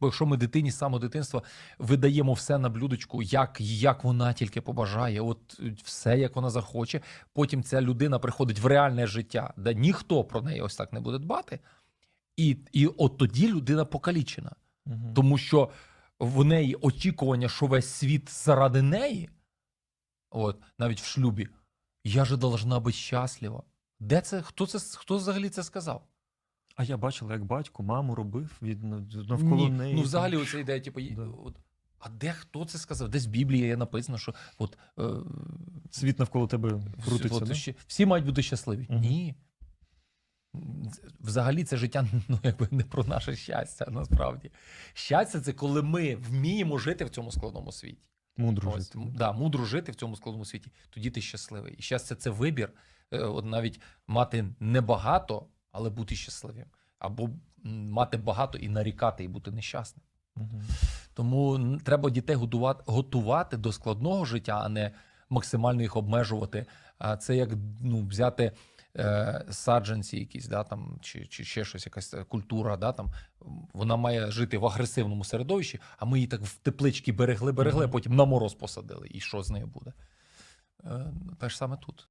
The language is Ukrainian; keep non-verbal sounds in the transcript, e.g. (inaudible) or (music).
Бо якщо ми дитині з самого дитинства видаємо все на блюдечку, як, як вона тільки побажає, от е, все, як вона захоче, потім ця людина приходить в реальне життя, де ніхто про неї ось так не буде дбати, і, і от тоді людина покалічена. Мгм. Тому що в неї очікування, що весь світ заради неї, от, навіть в шлюбі, я же должна бути щаслива. Де це? Хто це хто взагалі це сказав? А я бачила, як батько маму робив від навколо Ні. неї. Ну, взагалі, оця ідея, типу, Да. от, а де хто це сказав? Десь в Біблії є написано, що от, е, Світ навколо тебе крутиться. от, да? ще- всі мають бути щасливі. Мгм. Ні. Взагалі, це життя (laughs) ну, якби не про наше щастя, насправді. Щастя це коли ми вміємо жити в цьому складному світі. Мудро Ось, жити. да, мудро жити в цьому складному світі, тоді ти щасливий. І щастя це вибір. Е, От навіть мати небагато, але бути щасливим. Або мати багато і нарікати, і бути нещасним. Мгм. Тому треба дітей готувати, готувати до складного життя, а не максимально їх обмежувати. А це як ну, взяти е, саджанці, якісь, да, там, чи, чи ще щось, якась е, культура, да, там, вона має жити в агресивному середовищі, а ми її так в теплички берегли, берегли, а потім на мороз посадили. І що з нею буде? Е, те ж саме тут.